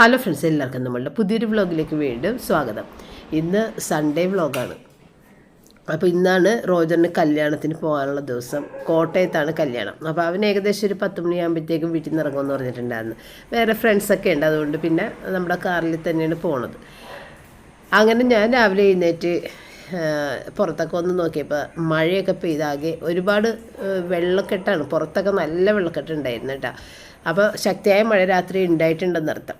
Hello friends എല്ലാവർക്കും നമ്മളുടെ പുതിയൊരു വ്ളോഗിലേക്ക് വീണ്ടും സ്വാഗതം. ഇന്ന് സൺഡേ വ്ളോഗാണ് അപ്പോൾ ഇന്നാണ് റോജറിന് കല്യാണത്തിന് പോകാനുള്ള ദിവസം. കോട്ടയത്താണ് കല്യാണം. അപ്പോൾ അവൻ ഏകദേശം ഒരു പത്ത് മണിയാകുമ്പോഴത്തേക്കും വീട്ടിൽ നിന്ന് ഇറങ്ങുമെന്ന് പറഞ്ഞിട്ടുണ്ടായിരുന്നു. വേറെ ഫ്രണ്ട്സൊക്കെ ഉണ്ട് അതുകൊണ്ട് പിന്നെ നമ്മുടെ കാറിൽ തന്നെയാണ് പോണത്. അങ്ങനെ ഞാൻ രാവിലെ എഴുന്നേറ്റ് പുറത്തൊക്കെ ഒന്ന് നോക്കിയപ്പോൾ മഴയൊക്കെ പെയ്താകെ ഒരുപാട് വെള്ളക്കെട്ടാണ്. പുറത്തൊക്കെ നല്ല വെള്ളക്കെട്ടുണ്ടായിരുന്നു കേട്ടോ. അപ്പോൾ ശക്തിയായ മഴ രാത്രി ഉണ്ടായിട്ടുണ്ടെന്നർത്ഥം.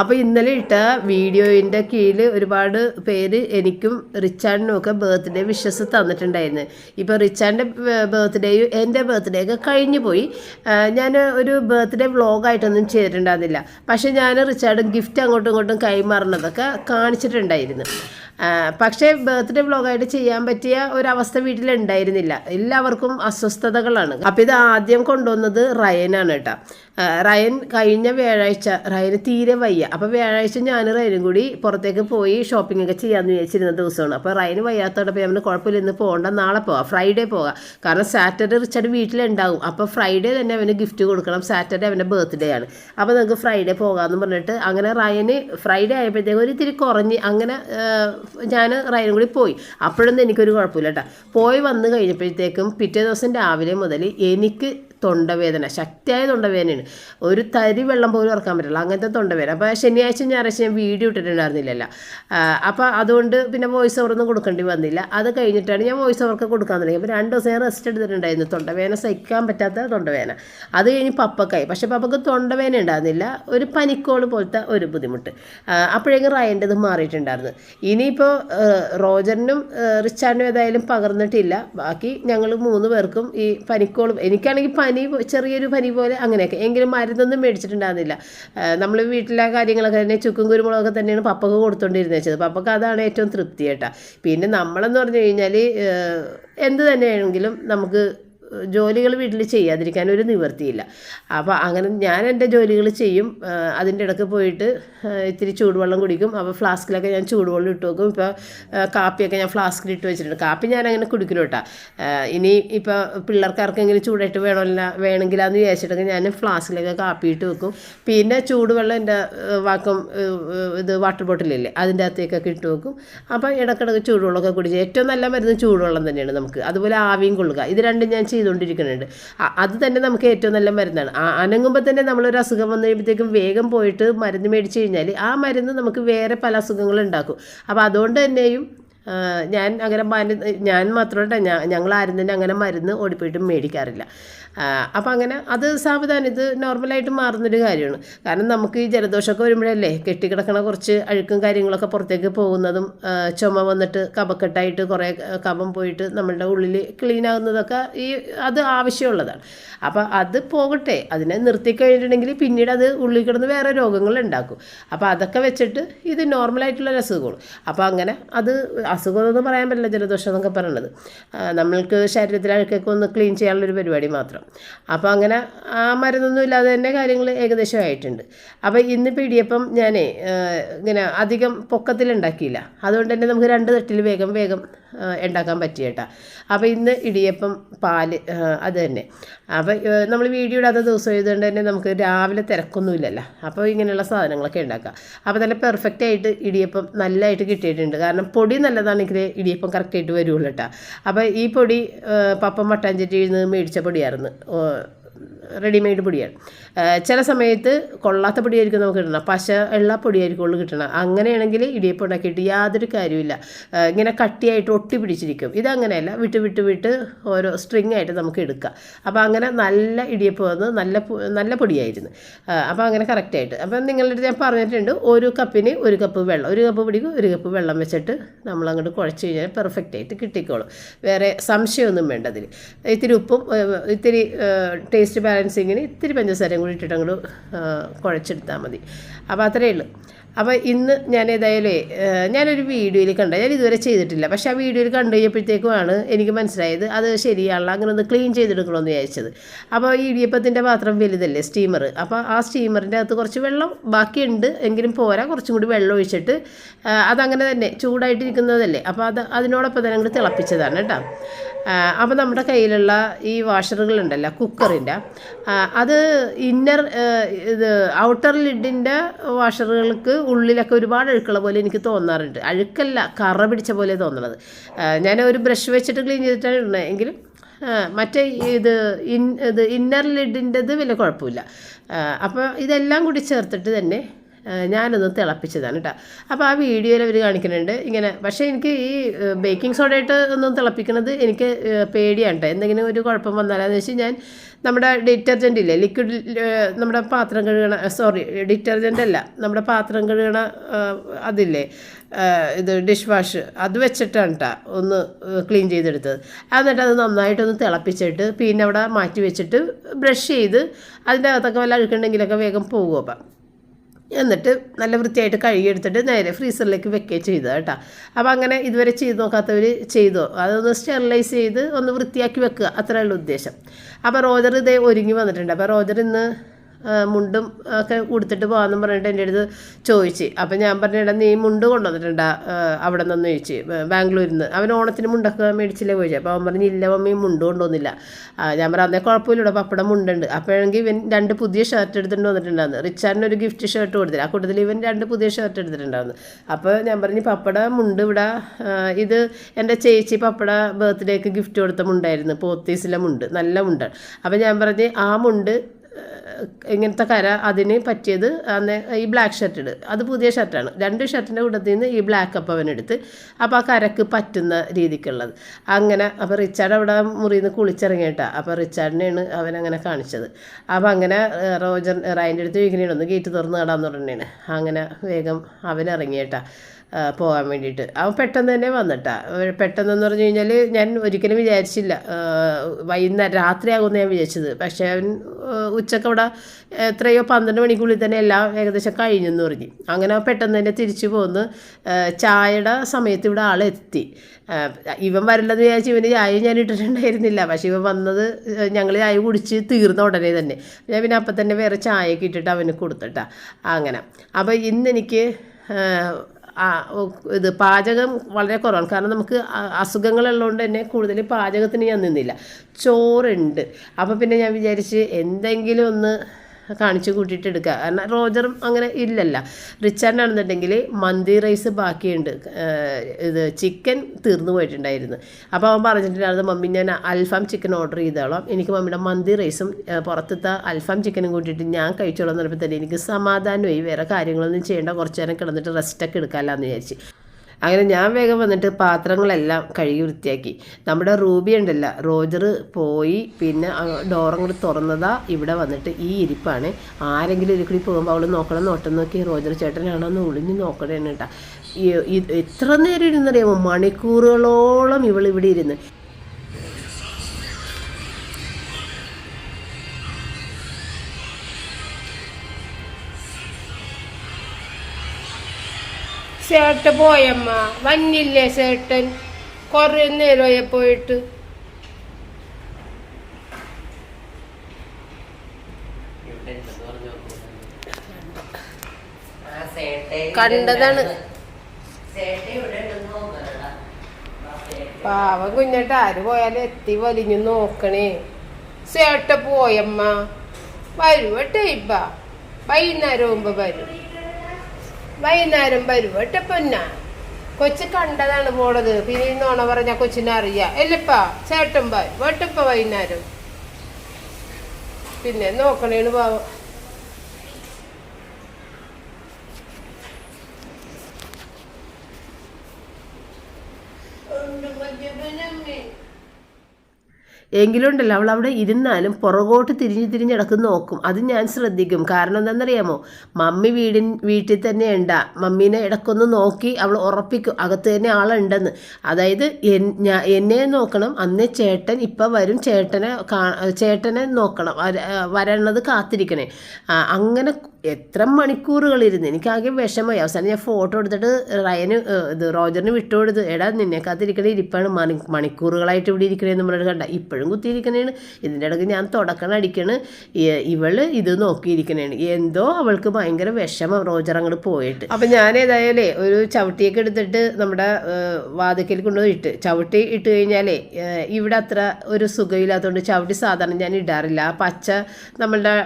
അപ്പോൾ ഇന്നലെ ഇട്ട വീഡിയോയിന്റെ കീഴിൽ ഒരുപാട് പേര് എനിക്കും റിച്ചാർഡിനും ഒക്കെ ബർത്ത്ഡേ വിഷസ് തന്നിട്ടുണ്ടായിരുന്നു. ഇപ്പോൾ റിച്ചാന്റെ ബർത്ത്ഡേയും എന്റെ ബർത്ത്ഡേ ഒക്കെ കഴിഞ്ഞു പോയി. ഞാൻ ഒരു ബർത്ത്ഡേ വ്ളോഗായിട്ടൊന്നും ചെയ്തിട്ടുണ്ടായിരുന്നില്ല. പക്ഷേ ഞാൻ റിച്ചാർഡ് ഗിഫ്റ്റ് അങ്ങോട്ടും ഇങ്ങോട്ടും കൈമാറുന്നതൊക്കെ കാണിച്ചിട്ടുണ്ടായിരുന്നു. പക്ഷേ ബർത്ത്ഡേ വ്ളോഗായിട്ട് ചെയ്യാൻ പറ്റിയ ഒരവസ്ഥ വീട്ടിലുണ്ടായിരുന്നില്ല. എല്ലാവർക്കും അസ്വസ്ഥതകളാണ്. അപ്പോൾ ഇത് ആദ്യം കൊണ്ടുവന്നത് റയനാണ് കേട്ടോ. റയൻ കഴിഞ്ഞ വ്യാഴാഴ്ച റയന് തീരെ വയ്യ. അപ്പോൾ വ്യാഴാഴ്ച ഞാൻ റയനും കൂടി പുറത്തേക്ക് പോയി ഷോപ്പിംഗ് ഒക്കെ ചെയ്യാമെന്ന് വിചാരിച്ചിരുന്ന ദിവസമാണ്. അപ്പോൾ റയന് വയ്യാത്തോടൊപ്പം അവന് കുഴപ്പമില്ല ഇന്ന് പോകണ്ട നാളെ പോകാം ഫ്രൈഡേ പോകാം. കാരണം സാറ്റർഡേ റിച്ചാർഡ് വീട്ടിലുണ്ടാവും. അപ്പോൾ ഫ്രൈഡേ തന്നെ അവന് ഗിഫ്റ്റ് കൊടുക്കണം. സാറ്റർഡേ അവന്റെ ബർത്ത്ഡേ ആണ്. അപ്പോൾ നമുക്ക് ഫ്രൈഡേ പോകാമെന്ന് പറഞ്ഞിട്ട് അങ്ങനെ റയന് ഫ്രൈഡേ ആയപ്പോഴത്തേക്കും ഒരു ഇത്തിരി കുറഞ്ഞ് അങ്ങനെ ഞാൻ റയനും കൂടി പോയി. അപ്പോഴൊന്നും എനിക്കൊരു കുഴപ്പമില്ല കേട്ടോ. പോയി വന്ന് കഴിഞ്ഞപ്പോഴത്തേക്കും പിറ്റേ ദിവസം രാവിലെ മുതൽ എനിക്ക് തൊണ്ടവേദന ശക്തിയായ തൊണ്ടവേദനയാണ്. ഒരു തരി വെള്ളം പോലും ഇറക്കാൻ പറ്റില്ല. അങ്ങനത്തെ തൊണ്ടവേദന. അപ്പോൾ ശനിയാഴ്ച ഞായറാഴ്ച ഞാൻ വീഡിയോ ഇട്ടിട്ടുണ്ടായിരുന്നില്ലല്ലോ. അപ്പോൾ അതുകൊണ്ട് പിന്നെ വോയിസ് ഓവറൊന്നും കൊടുക്കേണ്ടി വന്നില്ല. അത് കഴിഞ്ഞിട്ടാണ് ഞാൻ വോയിസ് ഓവർക്ക് കൊടുക്കാൻ തുടങ്ങി അപ്പോൾ രണ്ട് ദിവസം ഞാൻ റെസ്റ്റ് എടുത്തിട്ടുണ്ടായിരുന്നു. തൊണ്ടവേദന സഹിക്കാൻ പറ്റാത്ത തൊണ്ടവേദന. അത് കഴിഞ്ഞ് പപ്പക്കായി. പക്ഷേ പപ്പക്ക് തൊണ്ടവേദന ഉണ്ടായിരുന്നില്ല. ഒരു പനിക്കോൾ പോലത്തെ ഒരു ബുദ്ധിമുട്ട്. അപ്പോഴേക്കും റയന്റെത് മാറിയിട്ടുണ്ടായിരുന്നു. ഇനിയിപ്പോൾ റോജറിനും റിച്ചാർഡിനും ഏതായാലും പകർന്നിട്ടില്ല. ബാക്കി ഞങ്ങൾ മൂന്ന് പേർക്കും ഈ പനിക്കോളും എനിക്കാണെങ്കിൽ പനി പോ- ചെറിയൊരു പനി പോലെ അങ്ങനെയൊക്കെ. എങ്കിലും മരുന്നൊന്നും മേടിച്ചിട്ടുണ്ടായിരുന്നില്ല. നമ്മൾ വീട്ടിലെ കാര്യങ്ങളൊക്കെ തന്നെ ചുക്കും കുരുമുളകൊക്കെ തന്നെയാണ് പപ്പക്ക് കൊടുത്തോണ്ടിരുന്നത് വെച്ചത്. പപ്പക്ക് അതാണ് ഏറ്റവും തൃപ്തി കേട്ടോ. പിന്നെ നമ്മളെന്ന് പറഞ്ഞു കഴിഞ്ഞാൽ എന്ത് തന്നെയാണെങ്കിലും നമുക്ക് ജോലികൾ വീട്ടിൽ ചെയ്യാതിരിക്കാൻ ഒരു നിവൃത്തിയില്ല. അപ്പോൾ അങ്ങനെ ഞാൻ എന്റെ ജോലികൾ ചെയ്യും. അതിന്റെ ഇടയ്ക്ക് പോയിട്ട് ഇത്തിരി ചൂടുവെള്ളം കുടിക്കും. അപ്പോൾ ഫ്ലാസ്കിലൊക്കെ ഞാൻ ചൂടുവെള്ളം ഇട്ട് വെക്കും. ഇപ്പോൾ കാപ്പിയൊക്കെ ഞാൻ ഫ്ലാസ്കിൽ ഇട്ട് വെച്ചിട്ടുണ്ട്. കാപ്പി ഞാൻ അങ്ങനെ കുടിക്കില്ല കേട്ടോ. ഇനി ഇപ്പോൾ പിള്ളേർക്കാർക്കെങ്കിലും ചൂടായിട്ട് വേണമല്ല വേണമെങ്കിലാന്ന് വിചാരിച്ചിട്ടൊക്കെ ഞാൻ ഫ്ലാസ്കിലൊക്കെ കാപ്പി ഇട്ട് വെക്കും. പിന്നെ ചൂടുവെള്ളം എന്റെ വാക്കും ഇത് വാട്ടർ ബോട്ടിലില്ലേ അതിന്റെ അകത്തേക്കൊക്കെ ഇട്ട് വെക്കും. അപ്പോൾ ഇടയ്ക്കിടയ്ക്ക് ചൂടുവെള്ളമൊക്കെ കുടിച്ച് ഏറ്റവും നല്ല മരുന്ന് ചൂടുവെള്ളം തന്നെയാണ് നമുക്ക്. അതുപോലെ ആവിയും കൊള്ളുക. ഇത് രണ്ടും ഞാൻ ചെയ്തുകൊണ്ടിരിക്കുന്നുണ്ട്. അത് തന്നെ നമുക്ക് ഏറ്റവും നല്ല മരുന്നാണ്. അനങ്ങുമ്പോൾ തന്നെ നമ്മളൊരു അസുഖം വന്നു കഴിയുമ്പോഴത്തേക്കും വേഗം പോയിട്ട് മരുന്ന് മേടിച്ച് കഴിഞ്ഞാൽ ആ മരുന്ന് നമുക്ക് വേറെ പല അസുഖങ്ങളും ഉണ്ടാക്കും. അപ്പോൾ അതുകൊണ്ട് തന്നെയും ഞാൻ അങ്ങനെ മരുന്ന് ഞാൻ മാത്രമല്ല ഞങ്ങൾ ആരും തന്നെ അങ്ങനെ മരുന്ന് ഓടിപ്പോയിട്ട് മേടിക്കാറില്ല. അപ്പം അങ്ങനെ അത് സാവധാനം ഇത് നോർമലായിട്ട് മാറുന്നൊരു കാര്യമാണ്. കാരണം നമുക്ക് ഈ ജലദോഷമൊക്കെ വരുമ്പോഴല്ലേ കെട്ടിക്കിടക്കണ കുറച്ച് അഴുക്കും കാര്യങ്ങളൊക്കെ പുറത്തേക്ക് പോകുന്നതും ചുമ വന്നിട്ട് കപക്കെട്ടായിട്ട് കുറേ കപം പോയിട്ട് നമ്മളുടെ ഉള്ളിൽ ക്ലീൻ ആകുന്നതൊക്കെ ഈ അത് ആവശ്യമുള്ളതാണ്. അപ്പോൾ അത് പോകട്ടെ അതിനെ നിർത്തി കഴിഞ്ഞിട്ടുണ്ടെങ്കിൽ പിന്നീട് അത് ഉള്ളിൽ കിടന്ന് വേറെ രോഗങ്ങൾ ഉണ്ടാക്കും. അപ്പോൾ അതൊക്കെ വെച്ചിട്ട് ഇത് നോർമലായിട്ടുള്ള അസുഖമാണ്. അപ്പോൾ അങ്ങനെ അത് അസുഖം എന്ന് പറയാൻ പറ്റില്ല ജലദോഷം എന്നൊക്കെ പറയണത് നമ്മൾക്ക് ശരീരത്തിലെ അഴുക്കൊക്കെ ഒന്ന് ക്ലീൻ ചെയ്യാനുള്ളൊരു പരിപാടി മാത്രം. അപ്പോൾ അങ്ങനെ ആ മരുന്നൊന്നും ഇല്ലാതെ തന്നെ കാര്യങ്ങൾ ഏകദേശം ആയിട്ടുണ്ട്. അപ്പോൾ ഇന്നിപ്പോൾ ഇടിയപ്പം ഞാനേ ഇങ്ങനെ അധികം പൊക്കത്തിലുണ്ടാക്കിയില്ല. അതുകൊണ്ട് തന്നെ നമുക്ക് രണ്ട് തട്ടിൽ വേഗം വേഗം ഉണ്ടാക്കാൻ പറ്റിയേട്ടാ അപ്പോൾ ഇന്ന് ഇടിയപ്പം പാൽ അത് തന്നെ. അപ്പോൾ നമ്മൾ വീഡിയോ ഇടാത്ത ദിവസം ആയതുകൊണ്ട് തന്നെ നമുക്ക് രാവിലെ തിരക്കൊന്നുമില്ലല്ലോ. അപ്പോൾ ഇങ്ങനെയുള്ള സാധനങ്ങളൊക്കെ ഉണ്ടാക്കാം. അപ്പോൾ നല്ല പെർഫെക്റ്റ് ആയിട്ട് ഇടിയപ്പം നല്ലതായിട്ട് കിട്ടിയിട്ടുണ്ട്. കാരണം പൊടി നല്ലതാണെങ്കിൽ ഇടിയപ്പം കറക്റ്റായിട്ട് വരുള്ളൂ കേട്ടോ. അപ്പോൾ ഈ പൊടി പപ്പം മട്ടാഞ്ചേരിയിൽ നിന്ന് മേടിച്ച പൊടിയായിരുന്നു. റെഡിമെയ്ഡ് പൊടിയാണ്. ചില സമയത്ത് കൊള്ളാത്ത പൊടിയായിരിക്കും നമുക്ക് കിട്ടണം പശ ഉള്ള പൊടിയായിരിക്കുള്ളൂ കിട്ടണം അങ്ങനെയാണെങ്കിൽ ഇടിയപ്പം ഉണ്ടാക്കിയിട്ട് യാതൊരു കാര്യമില്ല ഇങ്ങനെ കട്ടിയായിട്ട് ഒട്ടി പിടിച്ചിരിക്കും. ഇതങ്ങനെയല്ല വിട്ട് വിട്ട് വിട്ട് ഓരോ സ്ട്രിങ് ആയിട്ട് നമുക്ക് എടുക്കാം. അപ്പോൾ അങ്ങനെ നല്ല ഇടിയപ്പം വന്ന് നല്ല നല്ല പൊടിയായിരുന്നു. അപ്പോൾ അങ്ങനെ കറക്റ്റായിട്ട് അപ്പം നിങ്ങളുടെ അടുത്ത് ഞാൻ പറഞ്ഞിട്ടുണ്ട്. ഒരു കപ്പിന് ഒരു കപ്പ് വെള്ളം. ഒരു കപ്പ് പിടിക്കും ഒരു കപ്പ് വെള്ളം വെച്ചിട്ട് നമ്മൾ അങ്ങോട്ട് കുഴച്ച് കഴിഞ്ഞാൽ പെർഫെക്റ്റ് ആയിട്ട് കിട്ടിക്കോളും. വേറെ സംശയമൊന്നും വേണ്ട അതിൽ ഇത്തിരി ഉപ്പും ഇത്തിരി ബാലൻസിങ്ങിന് ഇത്തിരി പഞ്ചസാരയും കൂടി ഇട്ടിട്ട് അങ്ങോട്ട് കുഴച്ചെടുത്താൽ മതി. അപ്പോൾ അത്രയേ ഉള്ളൂ. അപ്പോൾ ഇന്ന് ഞാൻ ഏതായാലും ഞാനൊരു വീഡിയോയിൽ കണ്ട. ഞാൻ ഇതുവരെ ചെയ്തിട്ടില്ല. പക്ഷേ ആ വീഡിയോയിൽ കണ്ടു കഴിഞ്ഞപ്പോഴത്തേക്കുമാണ് എനിക്ക് മനസ്സിലായത് അത് ശരിയാണല്ലോ അങ്ങനെ ഒന്ന് ക്ലീൻ ചെയ്തെടുക്കണമെന്ന് വിചാരിച്ചത്. അപ്പോൾ ഈ ഇടിയപ്പത്തിന്റെ പാത്രം വലുതല്ലേ സ്റ്റീമർ അപ്പോൾ ആ സ്റ്റീമറിന്റെ അകത്ത് കുറച്ച് വെള്ളം ബാക്കിയുണ്ട്. എങ്കിലും പോരാ കുറച്ചും കൂടി വെള്ളം ഒഴിച്ചിട്ട് അതങ്ങനെ തന്നെ ചൂടായിട്ടിരിക്കുന്നതല്ലേ. അപ്പോൾ അത് അതിനോടൊപ്പം തന്നെ അങ്ങോട്ട് തിളപ്പിച്ചതാണ് കേട്ടോ. അപ്പോൾ നമ്മുടെ കയ്യിലുള്ള ഈ വാഷറുകളുണ്ടല്ലോ കുക്കറിന്റെ അത് ഇന്നർ ഇത് ഔട്ടർ ലിഡിന്റെ വാഷറുകൾക്ക് ഉള്ളിലൊക്കെ ഒരുപാട് അഴുക്കുള്ള പോലെ എനിക്ക് തോന്നാറുണ്ട്. അഴുക്കല്ല കറ പിടിച്ച പോലെ തോന്നുന്നത് ഞാൻ ഒരു ബ്രഷ് വെച്ചിട്ട് ക്ലീൻ ചെയ്തിട്ടാണ് ഇടുന്നത് മറ്റേ ഇത് ഇൻ ഇത് ഇന്നർ ലിഡിന്റെത് വലിയ കുഴപ്പമില്ല. അപ്പോൾ ഇതെല്ലാം കൂടി ചേർത്തിട്ട് തന്നെ ഞാനൊന്ന് തിളപ്പിച്ചതാണ് കേട്ടോ അപ്പോൾ ആ വീഡിയോയിൽ അവർ കാണിക്കുന്നുണ്ട്. ഇങ്ങനെ പക്ഷേ എനിക്ക് ഈ ബേക്കിംഗ് സോഡയായിട്ട് ഒന്നും തിളപ്പിക്കുന്നത് എനിക്ക് പേടിയാണ് കേട്ടോ എന്തെങ്കിലും ഒരു കുഴപ്പം വന്നാലെന്ന് വെച്ചാൽ ഞാൻ നമ്മുടെ ഡിറ്റർജന്റ് ഇല്ലേ ലിക്വിഡ് നമ്മുടെ പാത്രം കഴുകണ സോറി ഡിറ്റർജന്റ് അല്ല നമ്മുടെ പാത്രം കഴുകണ അതില്ലേ ഇത് ഡിഷ് വാഷ് അത് വെച്ചിട്ടാണ് കേട്ടോ ഒന്ന് ക്ലീൻ ചെയ്തെടുത്തത്. എന്നിട്ട് അത് നന്നായിട്ടൊന്ന് തിളപ്പിച്ചിട്ട് പിന്നെ അവിടെ മാറ്റി വെച്ചിട്ട് ബ്രഷ് ചെയ്ത് അതിന്റെ അകത്തൊക്കെ വല്ല അഴുക്കുണ്ടെങ്കിലൊക്കെ വേഗം പോകും അപ്പം എന്നിട്ട് നല്ല വൃത്തിയായിട്ട് കഴുകിയെടുത്തിട്ട് നേരെ ഫ്രീസറിലേക്ക് വെക്കുകയും ചെയ്തു കേട്ടോ. അപ്പോൾ അങ്ങനെ ഇതുവരെ ചെയ്ത് നോക്കാത്തവർ ചെയ്തോ. അതൊന്ന് സ്റ്റെറിലൈസ് ചെയ്ത് ഒന്ന് വൃത്തിയാക്കി വെക്കുക. അത്രയുള്ള ഉദ്ദേശം. അപ്പോൾ റോജർ ഇതേ ഒരുങ്ങി വന്നിട്ടുണ്ട്. അപ്പോൾ റോജർ ഇന്ന് മുണ്ടും ഒക്കെ കൊടുത്തിട്ട് പോകാമെന്ന് പറഞ്ഞിട്ട് എന്റെ അടുത്ത് ചോദിച്ച്. അപ്പം ഞാൻ പറഞ്ഞിട്ട് നീ മുണ്ട് കൊണ്ടുവന്നിട്ടുണ്ടാ അവിടെ നിന്ന്? ചോദിച്ച്. ബാംഗ്ലൂരിൽ നിന്ന് അവൻ ഓണത്തിന് മുണ്ടൊക്കെ മേടിച്ചില്ലേ പോയി അപ്പോൾ അവൻ പറഞ്ഞു ഇല്ല മമ്മി മുണ്ട് കൊണ്ടുവന്നില്ല. ഞാൻ പറഞ്ഞു അന്നേ കുഴപ്പമില്ല പപ്പടം മുണ്ടുണ്ട്. അപ്പോഴെങ്കിൽ ഇവൻ രണ്ട് പുതിയ ഷർട്ട് എടുത്തിട്ട് വന്നിട്ടുണ്ടായിരുന്നു. റിച്ചാറിന് ഒരു ഗിഫ്റ്റ് ഷർട്ട് കൊടുത്തില്ല ആ കൂട്ടത്തിൽ ഇവൻ രണ്ട് പുതിയ ഷർട്ട് എടുത്തിട്ടുണ്ടായിരുന്നു. അപ്പോൾ ഞാൻ പറഞ്ഞു പപ്പട മുണ്ട് ഇവിടെ ഇത് എന്റെ ചേച്ചി പപ്പട ബർത്ത്ഡേക്ക് ഗിഫ്റ്റ് കൊടുത്ത മുണ്ടായിരുന്നു പോത്തീസിലെ മുണ്ട് നല്ല മുണ്ടാണ്. അപ്പോൾ ഞാൻ പറഞ്ഞ് ആ മുണ്ട് ഇങ്ങനത്തെ കര അതിന് പറ്റിയത് അന്ന് ഈ ബ്ലാക്ക് ഷർട്ട് ഇട്. അത് പുതിയ ഷർട്ടാണ് രണ്ട് ഷർട്ടിന്റെ കൂട്ടത്തിൽ നിന്ന് ഈ ബ്ലാക്ക് അപ്പം അവനെടുത്ത് അപ്പോൾ ആ കരക്ക് പറ്റുന്ന രീതിക്കുള്ളത്. അങ്ങനെ അപ്പോൾ റിച്ചാർഡ് അവിടെ മുറിയിൽ നിന്ന് കുളിച്ചിറങ്ങിയിട്ടാണ് അപ്പോൾ റിച്ചാർഡിനെയാണ് അവനങ്ങനെ കാണിച്ചത്. അപ്പോൾ അങ്ങനെ റോജർ റൈന്റെ അടുത്ത് ചോദിക്കണേണ് ഒന്ന് ഗേറ്റ് തുറന്ന് കടാന്ന് പറഞ്ഞാണ് അങ്ങനെ വേഗം അവൻ പോകാൻ വേണ്ടിയിട്ട്. അവൻ പെട്ടെന്ന് തന്നെ വന്നിട്ടാ. പെട്ടെന്നെന്ന് പറഞ്ഞു കഴിഞ്ഞാൽ ഞാൻ ഒരിക്കലും വിചാരിച്ചില്ല. വൈകുന്നേരം രാത്രിയാകുമെന്ന് ഞാൻ വിചാരിച്ചത്. പക്ഷേ അവൻ ഉച്ചയ്ക്ക് അവിടെ എത്രയോ പന്ത്രണ്ട് മണിക്കുള്ളിൽ തന്നെ എല്ലാം ഏകദേശം കഴിഞ്ഞെന്ന് പറഞ്ഞു. അങ്ങനെ അവൻ പെട്ടെന്ന് തന്നെ തിരിച്ചു പോന്ന് ചായയുടെ സമയത്ത് ഇവിടെ ആളെത്തി ഇവൻ വരില്ലെന്ന് വിചാരിച്ച് ഇവന് ചായ ഞാൻ ഇട്ടിട്ടുണ്ടായിരുന്നില്ല. പക്ഷേ ഇവൻ വന്നത് ഞങ്ങൾ ചായ കുടിച്ച് തീർന്ന ഉടനെ തന്നെ. ഞാൻ പിന്നെ അപ്പം തന്നെ വേറെ ചായയൊക്കെ ഇട്ടിട്ട് അവന് കൊടുത്തിട്ടാ. അങ്ങനെ. അപ്പോൾ ഇന്നെനിക്ക് ഇത് പാചകം വളരെ കുറവാണ്. കാരണം നമുക്ക് അസുഖങ്ങളുള്ളതുകൊണ്ട് തന്നെ കൂടുതൽ പാചകത്തിന് ഞാൻ നിന്നില്ല. ചോറുണ്ട്. അപ്പോൾ പിന്നെ ഞാൻ വിചാരിച്ച് എന്തെങ്കിലും ഒന്ന് കാണിച്ചു കൂട്ടിയിട്ട് എടുക്കുക. കാരണം റോജറും അങ്ങനെ ഇല്ലല്ല. റിച്ചാർഡാണെന്നുണ്ടെങ്കിൽ മന്തി റൈസ് ബാക്കിയുണ്ട്. ഇത് ചിക്കൻ തീർന്നു പോയിട്ടുണ്ടായിരുന്നു. അപ്പോൾ അവൻ പറഞ്ഞിട്ടുണ്ടായിരുന്നു മമ്മി ഞാൻ അൽഫാം ചിക്കൻ ഓർഡർ ചെയ്തോളാം. എനിക്ക് മമ്മിയുടെ മന്തി റൈസും പുറത്തത്തെ അൽഫാം ചിക്കനും കൂട്ടിയിട്ട് ഞാൻ കഴിച്ചോളാം എന്ന് പറഞ്ഞപ്പോൾ തന്നെ എനിക്ക് സമാധാനമായി വേറെ കാര്യങ്ങളൊന്നും ചെയ്യേണ്ട കുറച്ച് നേരം കിടന്നിട്ട് റെസ്റ്റൊക്കെ എടുക്കാമല്ലോ വിചാരിച്ച്. അങ്ങനെ ഞാൻ വേഗം വന്നിട്ട് പാത്രങ്ങളെല്ലാം കഴുകി വൃത്തിയാക്കി. നമ്മുടെ റൂബി ഉണ്ടല്ല റോജർ പോയി പിന്നെ ഡോറും കൂടി തുറന്നതാ ഇവിടെ വന്നിട്ട് ഈ ഇരിപ്പാണ്. ആരെങ്കിലും ഇതിൽ കൂടി പോകുമ്പോൾ അവൾ നോക്കണം നോട്ടം നോക്കി റോജർ ചേട്ടനാണോ എന്ന് ഒളിഞ്ഞ് നോക്കണേന്ന് കേട്ടാ. എത്ര നേരം ഇരുന്നറിയാമോ? മണിക്കൂറുകളോളം ഇവൾ ഇവിടെ ഇരുന്ന്. സേട്ട പോയമ്മ. വന്നില്ലേ ചേട്ടൻ? കുറേ നേരമായി പോയിട്ട്. കണ്ടതാണ്. പാവം കുഞ്ഞിട്ട് ആര് പോയാലും എത്തി വലിഞ്ഞു നോക്കണേ. സേട്ട പോയമ്മ. വരുവട്ടെ ഇപ്പ വൈകുന്നേരം മുമ്പ് വരും. വൈകുന്നേരം വരും. കേട്ടോ പൊന്ന. കൊച്ചു കണ്ടതാണ് പോണത്. പിന്നെ ഇന്നോണ പറഞ്ഞ കൊച്ചിനെ അറിയാ. എല്ലപ്പാ ചേട്ടൻ വരും വേട്ടപ്പ വൈകുന്നേരം. പിന്നെ നോക്കണേണ് പാവം. എങ്കിലും ഉണ്ടല്ലോ അവൾ അവിടെ ഇരുന്നാലും പുറകോട്ട് തിരിഞ്ഞ് തിരിഞ്ഞിടക്ക് നോക്കും. അത് ഞാൻ ശ്രദ്ധിക്കും. കാരണം എന്താണെന്നറിയാമോ? മമ്മി വീടിൻ വീട്ടിൽ തന്നെ ഉണ്ടാ മമ്മീനെ ഇടക്കൊന്ന് നോക്കി അവൾ ഉറപ്പിക്കും. അകത്ത് തന്നെ ആളുണ്ടെന്ന്. അതായത് എന്നെ നോക്കണം. അന്നേ ചേട്ടൻ ഇപ്പം വരും. ചേട്ടനെ ചേട്ടനെ നോക്കണം. വരണത് കാത്തിരിക്കണേ. അങ്ങനെ എത്ര മണിക്കൂറുകളിരുന്ന്? എനിക്കാകെ വിഷമമായി. അവസാനം ഞാൻ ഫോട്ടോ എടുത്തിട്ട് റയന് ഇത് റോജറിന് വിട്ടുകൊടുത്ത് എടാ നിന്നെക്കാത്തിരിക്കണ ഇരിപ്പാണ് മണി മണിക്കൂറുകളായിട്ട് ഇവിടെ ഇരിക്കണേന്ന് നമ്മളോട് കണ്ട. ഇപ്പോഴും കുത്തിയിരിക്കണേണ്. ഇതിന്റെ ഇടയ്ക്ക് ഞാൻ തുടക്കണം അടിക്കണ്. ഇവൾ ഇത് നോക്കിയിരിക്കണേണ്. എന്തോ അവൾക്ക് ഭയങ്കര വിഷമം റോജർ അങ്ങോട്ട് പോയിട്ട്. അപ്പം ഞാൻ ഏതായാലേ ഒരു ചവിട്ടിയൊക്കെ എടുത്തിട്ട് നമ്മുടെ വാതിക്കൽ കൊണ്ടുപോയി ഇട്ട്. ചവിട്ടി ഇട്ട് കഴിഞ്ഞാലേ ഇവിടെ അത്ര ഒരു സുഖമില്ലാത്തതുകൊണ്ട് ചവിട്ടി സാധാരണ ഞാൻ ഇടാറില്ല. ആ പച്ച നമ്മളുടെ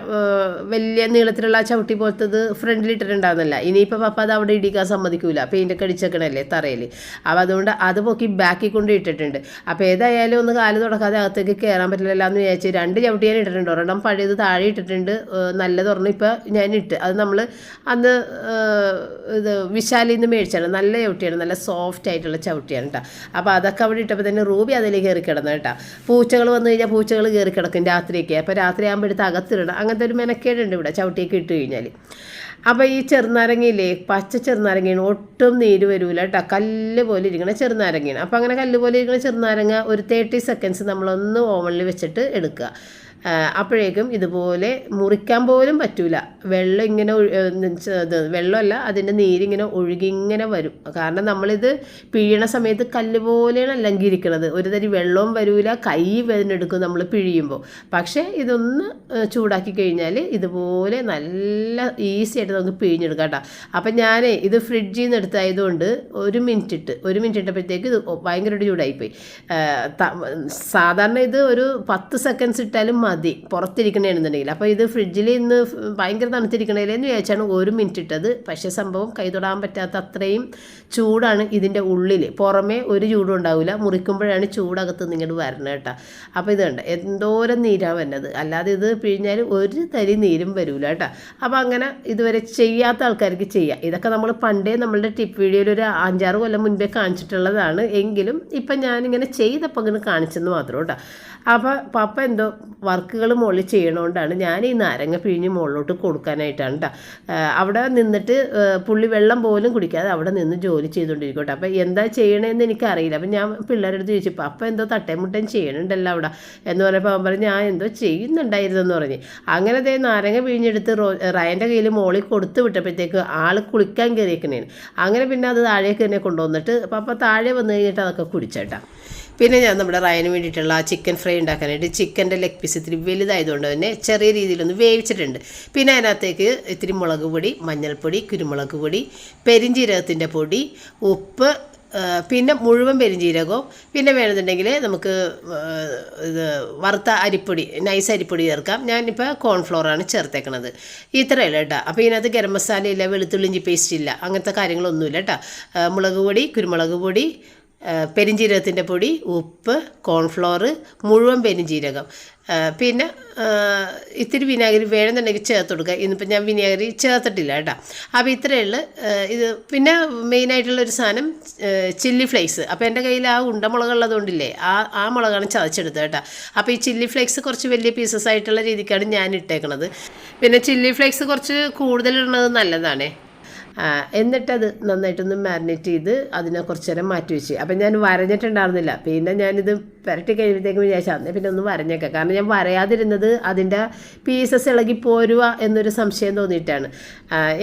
വലിയ നീളത്തിലുള്ള ആ ചവിട്ടി പോലത്തത് ഫ്രണ്ടിൽ ഇട്ടിട്ടുണ്ടാവുന്നില്ല ഇനിയിപ്പോൾ പപ്പ അത് അവിടെ ഇടിക്കാൻ സമ്മതിക്കൂല. പെയിന്റൊക്കെ അടിച്ചേക്കണല്ലേ തറയിൽ അപ്പോൾ അതുകൊണ്ട് അത് പൊക്കി ബാക്കിൽ കൊണ്ട് ഇട്ടിട്ടുണ്ട്. അപ്പോൾ ഏതായാലും ഒന്ന് കാൽ തുടക്കാതെ അകത്തേക്ക് കയറാൻ പറ്റില്ല എന്ന് വിചാരിച്ച് രണ്ട് ചവിട്ടി ഞാൻ ഇട്ടിട്ടുണ്ട്. ഒരെണ്ണം പഴയത് താഴെ ഇട്ടിട്ടുണ്ട്. നല്ല നല്ലത് ഇപ്പോൾ ഞാൻ ഇട്ട്. അത് നമ്മൾ അന്ന് ഇത് വിശാലിൽ നിന്ന് മേടിച്ചാണ്. നല്ല ചവിട്ടിയാണ്. നല്ല സോഫ്റ്റ് ആയിട്ടുള്ള ചവിട്ടിയാണ് കേട്ടോ അപ്പോൾ അതൊക്കെ അവിടെ ഇട്ടപ്പോൾ തന്നെ റൂബി അതിലേക്ക് കയറി കിടന്നു കേട്ടോ പൂച്ചകൾ വന്നു കഴിഞ്ഞാൽ പൂച്ചകൾ കയറി കിടക്കും രാത്രിയൊക്കെ. അപ്പോൾ രാത്രി ആകുമ്പോൾ അകത്തിടണം. അങ്ങനത്തെ ഒരു മെനക്കേടുണ്ട് ഇവിടെ ചവിട്ടിയൊക്കെ ഇട്ട് കഴിഞ്ഞാൽ അപ്പോൾ ഈ ചെറുനാരങ്ങയില്ലേ പച്ച ചെറുനാരങ്ങയാണ് ഒട്ടും നീര് വരൂല കേട്ടോ കല്ല് പോലെ ഇരിക്കണ ചെറുനാരങ്ങയാണ്. അപ്പോൾ അങ്ങനെ കല്ല് പോലെ ഇരിക്കണ ചെറുനാരങ്ങ ഒരു തേർട്ടി സെക്കൻഡ്സ് നമ്മളൊന്ന് ഓവണിൽ വെച്ചിട്ട് എടുക്കുക. അപ്പോഴേക്കും ഇതുപോലെ മുറിക്കാൻ പോലും പറ്റൂല. വെള്ളം ഇങ്ങനെ വെള്ളമല്ല അതിന്റെ നീരിങ്ങനെ ഒഴുകി ഇങ്ങനെ വരും. കാരണം നമ്മളിത് പിഴിയണ സമയത്ത് കല്ല് പോലെയാണ് അല്ലെങ്കിൽ ഒരു തരി വെള്ളവും വരൂല കൈ വേദനെടുക്കും നമ്മൾ പിഴിയുമ്പോൾ. പക്ഷേ ഇതൊന്ന് ചൂടാക്കി കഴിഞ്ഞാൽ ഇതുപോലെ നല്ല ഈസി ആയിട്ട് നമുക്ക് പിഴിഞ്ഞെടുക്കാം കേട്ടോ. അപ്പം ഞാൻ ഇത് ഫ്രിഡ്ജിൽ നിന്ന് എടുത്തായതുകൊണ്ട് ഒരു മിനിറ്റ് ഇട്ട് ഒരു മിനിറ്റ് ഇട്ടപ്പോഴത്തേക്ക് ഇത് ഭയങ്കരമായിട്ട് ചൂടായിപ്പോയി. സാധാരണ ഇത് ഒരു പത്ത് സെക്കൻഡ്സ് ഇട്ടാലും മതി. പുറത്തിരിക്കണേന്നുണ്ടെങ്കിൽ. അപ്പോൾ ഇത് ഫ്രിഡ്ജിൽ ഇന്ന് ഭയങ്കര തണുത്തിരിക്കണേലെന്ന് വിചാരിച്ചാണ് ഒരു മിനിറ്റ് ഇട്ടത് പക്ഷേ സംഭവം കൈ തൊടാൻ പറ്റാത്ത അത്രയും ചൂടാണ് ഇതിന്റെ ഉള്ളിൽ പുറമേ ഒരു ചൂടും ഉണ്ടാവില്ല മുറിക്കുമ്പോഴാണ് ചൂടകത്ത് നിങ്ങോട്ട് വരണത് കേട്ടോ അപ്പോൾ ഇത് കണ്ട? എന്തോരം നീരാണ് വരുന്നത് അല്ലാതെ ഇത് പിഴിഞ്ഞാൽ ഒരു തരി നീരും വരില്ല കേട്ടോ അപ്പോൾ അങ്ങനെ ഇതുവരെ ചെയ്യാത്ത ആൾക്കാർക്ക് ചെയ്യാം. ഇതൊക്കെ നമ്മൾ പണ്ടേ നമ്മളുടെ ടിപ്പ് വീഡിയോയിൽ ഒരു അഞ്ചാറ് കൊല്ലം മുൻപേ കാണിച്ചിട്ടുള്ളതാണ്. എങ്കിലും ഇപ്പം ഞാനിങ്ങനെ ചെയ്തപ്പോൾ ഇങ്ങനെ കാണിച്ചെന്ന് മാത്രം കേട്ടോ അപ്പോൾ പപ്പ എന്തോ വർക്കുകൾ മുകളിൽ ചെയ്യണോണ്ടാണ് ഞാൻ ഈ നാരങ്ങ പിഴിഞ്ഞ് മുകളിലോട്ട് കൊടുക്കാനായിട്ടാണ് കേട്ടോ അവിടെ നിന്നിട്ട് പുള്ളി വെള്ളം പോലും കുടിക്കാതെ അവിടെ നിന്ന് ജോലി ചെയ്തുകൊണ്ടിരിക്കട്ടെ അപ്പോൾ എന്താ ചെയ്യണമെന്ന് എനിക്കറിയില്ല. അപ്പം ഞാൻ പിള്ളേരുടെ അടുത്ത് ചോദിച്ചു പപ്പ എന്തോ തട്ടയും മുട്ടയും ചെയ്യണുണ്ടല്ലോ അവിടെ? എന്ന് പറഞ്ഞപ്പോൾ അവൻ പറഞ്ഞു ഞാൻ എന്തോ ചെയ്യുന്നുണ്ടായിരുന്നു എന്ന് പറഞ്ഞ്. അങ്ങനെ ദേ നാരങ്ങ പിഴിഞ്ഞെടുത്ത് റോ റയന്റെ കയ്യിൽ മോളിൽ കൊടുത്തു വിട്ടപ്പോഴത്തേക്ക് ആൾ കുളിക്കാൻ കയറിയേക്കണേന്. അങ്ങനെ പിന്നെ അത് താഴേക്ക് തന്നെ കൊണ്ടുവന്നിട്ട് പപ്പ താഴെ വന്നു കഴിഞ്ഞിട്ട് അതൊക്കെ കുടിച്ചേട്ടാ പിന്നെ ഞാൻ നമ്മുടെ റയന് വേണ്ടിയിട്ടുള്ള ആ ചിക്കൻ ഫ്രൈ ഉണ്ടാക്കാനായിട്ട് ചിക്കന്റെ ലെഗ് പീസ് ഇത്തിരി വലുതായതുകൊണ്ട് തന്നെ ചെറിയ രീതിയിലൊന്ന് വേവിച്ചിട്ടുണ്ട്. പിന്നെ അതിനകത്തേക്ക് ഇത്തിരി മുളക് പൊടി മഞ്ഞൾപ്പൊടി കുരുമുളക് പൊടി പെരിഞ്ജീരകത്തിന്റെ പൊടി ഉപ്പ് പിന്നെ മുഴുവൻ പെരിഞ്ജീരകവും പിന്നെ വേണമെന്നുണ്ടെങ്കിൽ നമുക്ക് ഇത് വറുത്ത അരിപ്പൊടി നൈസ് അരിപ്പൊടി ചേർക്കാം. ഞാനിപ്പോൾ കോൺഫ്ലോറാണ് ചേർത്തേക്കണത്. ഇത്രയല്ല കേട്ടോ. അപ്പോൾ ഇതിനകത്ത് ഗരം മസാലയില്ല ഇല്ല വെളുത്തുള്ളി പേസ്റ്റ് ഇല്ല അങ്ങനത്തെ കാര്യങ്ങളൊന്നുമില്ല കേട്ടോ. മുളക് പൊടി കുരുമുളക് പൊടി പെരിഞ്ജീരകത്തിന്റെ പൊടി ഉപ്പ് കോൺഫ്ലോർ മുഴുവൻ പെരിഞ്ജീരകം പിന്നെ ഇത്തിരി വിനാഗിരി വേണമെന്നുണ്ടെങ്കിൽ ചേർത്ത് കൊടുക്കുക. ഇന്നിപ്പോൾ ഞാൻ വിനാഗിരി ചേർത്തിട്ടില്ല കേട്ടോ. അപ്പോൾ ഇത്രയേ ഉള്ളൂ. ഇത് പിന്നെ മെയിനായിട്ടുള്ളൊരു സാധനം ചില്ലി ഫ്ലേക്സ് അപ്പോൾ എന്റെ കയ്യിൽ ആ ഉണ്ടമുളക് ഉള്ളതുകൊണ്ടില്ലേ ആ ആ മുളകാണ് ചതച്ചെടുത്തത് കേട്ടോ. അപ്പോൾ ഈ ചില്ലി ഫ്ലേക്സ് കുറച്ച് വലിയ പീസസ് ആയിട്ടുള്ള രീതിക്കാണ് ഞാൻ ഇട്ടേക്കണത്. പിന്നെ ചില്ലി ഫ്ലേക്സ് കുറച്ച് കൂടുതൽ ഇടുന്നത് നല്ലതാണേ. എന്നിട്ടത് നന്നായിട്ടൊന്ന് മാരിനേറ്റ് ചെയ്ത് അതിനെ കുറച്ച് നേരം മാറ്റി വെച്ച്. അപ്പം ഞാൻ വരഞ്ഞിട്ടുണ്ടായിരുന്നില്ല. പിന്നെ ഞാനിത് പുരട്ടി കഴിയുമ്പോഴത്തേക്കും വിചാരിച്ചു അന്നേ പിന്നെ ഒന്ന് വരഞ്ഞേക്കാം. കാരണം ഞാൻ വരയാതിരുന്നത് അതിന്റെ പീസസ് ഇളകി പോരുക എന്നൊരു സംശയം തോന്നിയിട്ടാണ്.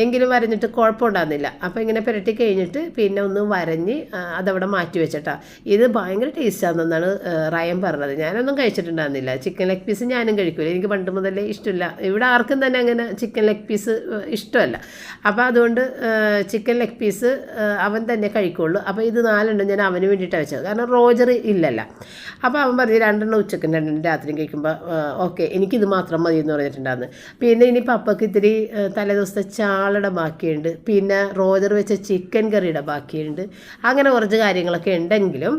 എങ്കിലും വരഞ്ഞിട്ട് കുഴപ്പമുണ്ടായിരുന്നില്ല. അപ്പോൾ ഇങ്ങനെ പുരട്ടി കഴിഞ്ഞിട്ട് പിന്നെ ഒന്ന് വരഞ്ഞ് അതവിടെ മാറ്റി വെച്ചിട്ടാ. ഇത് ഭയങ്കര ടേസ്റ്റാണെന്നാണ് റയം പറഞ്ഞത്. ഞാനൊന്നും കഴിച്ചിട്ടുണ്ടായിരുന്നില്ല. ചിക്കൻ ലെഗ് പീസ് ഞാനും കഴിക്കില്ല എനിക്ക് പണ്ട് മുതലേ ഇഷ്ടമില്ല. ഇവിടെ ആർക്കും തന്നെ അങ്ങനെ ചിക്കൻ ലെഗ് പീസ് ഇഷ്ടമല്ല. അപ്പോൾ അതുകൊണ്ട് ചിക്കൻ ലെഗ് പീസ് അവൻ തന്നെ കഴിക്കുള്ളൂ. അപ്പോൾ ഇത് നാലെണ്ണം ഞാൻ അവന് വേണ്ടിയിട്ടാണ് വെച്ചത്. കാരണം റോജർ ഇല്ലല്ല. അപ്പോൾ അവൻ പറഞ്ഞു രണ്ടെണ്ണം ഉച്ചക്കും രണ്ടെണ്ണം രാത്രിയും കഴിക്കുമ്പോൾ ഓക്കെ എനിക്കിത് മാത്രം മതി എന്ന് പറഞ്ഞിട്ടുണ്ടായിരുന്നു പിന്നെ ഇനി പപ്പക്ക് ഇത്തിരി തലേ തലേദിവസത്തെ ചാളയുടെ ബാക്കിയുണ്ട്. പിന്നെ റോജർ വെച്ച ചിക്കൻ കറിയുടെ ബാക്കിയുണ്ട്. അങ്ങനെ കുറച്ച് കാര്യങ്ങളൊക്കെ ഉണ്ടെങ്കിലും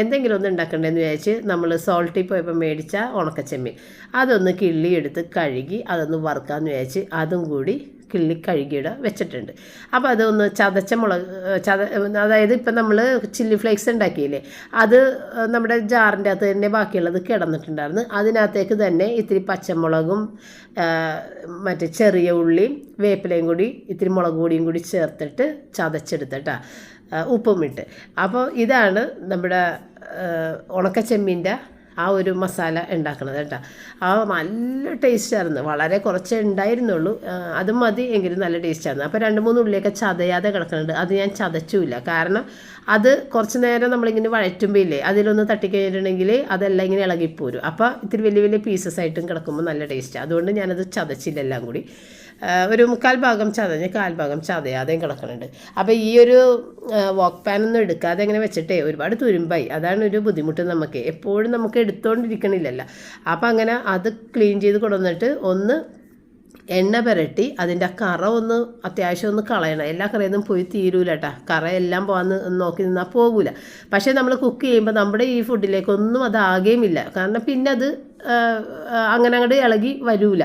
എന്തെങ്കിലും ഒന്ന് ഉണ്ടാക്കണ്ടെന്ന് വിചാരിച്ച് നമ്മൾ സോൾട്ടിൽ പോയപ്പോൾ മേടിച്ച ഉണക്കച്ചെമ്മീൻ. അതൊന്ന് കിള്ളിയെടുത്ത് കഴുകി അതൊന്ന് വറുക്കാമെന്ന് വിചാരിച്ച് അതും കൂടി കിള്ളി കഴുകിയിട വെച്ചിട്ടുണ്ട്. അപ്പോൾ അതൊന്ന് ചതച്ച മുളക് ചത അതായത് ഇപ്പം നമ്മൾ ചില്ലി ഫ്ലേക്സ് ഉണ്ടാക്കിയില്ലേ അത് നമ്മുടെ ജാറിന്റെ അകത്ത് തന്നെ ബാക്കിയുള്ളത് കിടന്നിട്ടുണ്ടായിരുന്നു. അതിനകത്തേക്ക് തന്നെ ഇത്തിരി പച്ചമുളകും മറ്റേ ചെറിയ ഉള്ളിയും വേപ്പിലയും കൂടി ഇത്തിരി മുളക് പൊടിയും കൂടി ചേർത്തിട്ട് ചതച്ചെടുത്തിട്ടാ ഉപ്പും ഇട്ട്. അപ്പോൾ ഇതാണ് നമ്മുടെ ഉണക്കച്ചെമ്മീന്റെ ആ ഒരു മസാല ഉണ്ടാക്കണത് കേട്ടോ. ആ നല്ല ടേസ്റ്റായിരുന്നു വളരെ കുറച്ചേ ഉണ്ടായിരുന്നുള്ളൂ. അത് മതി എങ്കിലും നല്ല ടേസ്റ്റായിരുന്നു അപ്പോൾ രണ്ട് മൂന്ന് ഉള്ളിയൊക്കെ ചതയാതെ കിടക്കുന്നുണ്ട്. അത് ഞാൻ ചതച്ചുമില്ല കാരണം അത് കുറച്ച് നേരം നമ്മളിങ്ങനെ വഴറ്റുമ്പോൾ ഇല്ലേ അതിലൊന്ന് തട്ടിക്കഴിഞ്ഞിട്ടുണ്ടെങ്കിൽ അതെല്ലാം ഇങ്ങനെ ഇളകിപ്പോരും. അപ്പോൾ ഇത്തിരി വലിയ വലിയ പീസസ് ആയിട്ടും കിടക്കുമ്പോൾ നല്ല ടേസ്റ്റ് അതുകൊണ്ട് ഞാനത് ചതച്ചില്ല എല്ലാം കൂടി. ഒരു മുക്കാൽ ഭാഗം ചതഞ്ഞ് കാൽഭാഗം ചതയാതെയും കിടക്കുന്നുണ്ട് അപ്പോൾ ഈ ഒരു വോക്ക് പാൻ ഒന്നും എടുക്കാതെ ഇങ്ങനെ വെച്ചിട്ടേ ഒരുപാട് തുരുമ്പായി. അതാണ് ഒരു ബുദ്ധിമുട്ട് നമുക്ക്. എപ്പോഴും നമുക്ക് എടുത്തുകൊണ്ടിരിക്കണില്ലല്ലോ അപ്പോൾ അങ്ങനെ അത് ക്ലീൻ ചെയ്ത് കൊണ്ടുവന്നിട്ട് ഒന്ന് എണ്ണ പുരട്ടി അതിന്റെ കറ ഒന്ന് അത്യാവശ്യം ഒന്ന് കളയണം. എല്ലാ കറിയൊന്നും പോയി തീരൂല കേട്ടോ കറയെല്ലാം പോകാന്ന് നോക്കി നിന്നാൽ പോകൂല പക്ഷേ നമ്മൾ കുക്ക് ചെയ്യുമ്പോൾ നമ്മുടെ ഈ ഫുഡിലേക്കൊന്നും അതാകുകയുമില്ല കാരണം പിന്നെ അത് അങ്ങനെ അങ്ങോട്ട് ഇളകി വരൂല.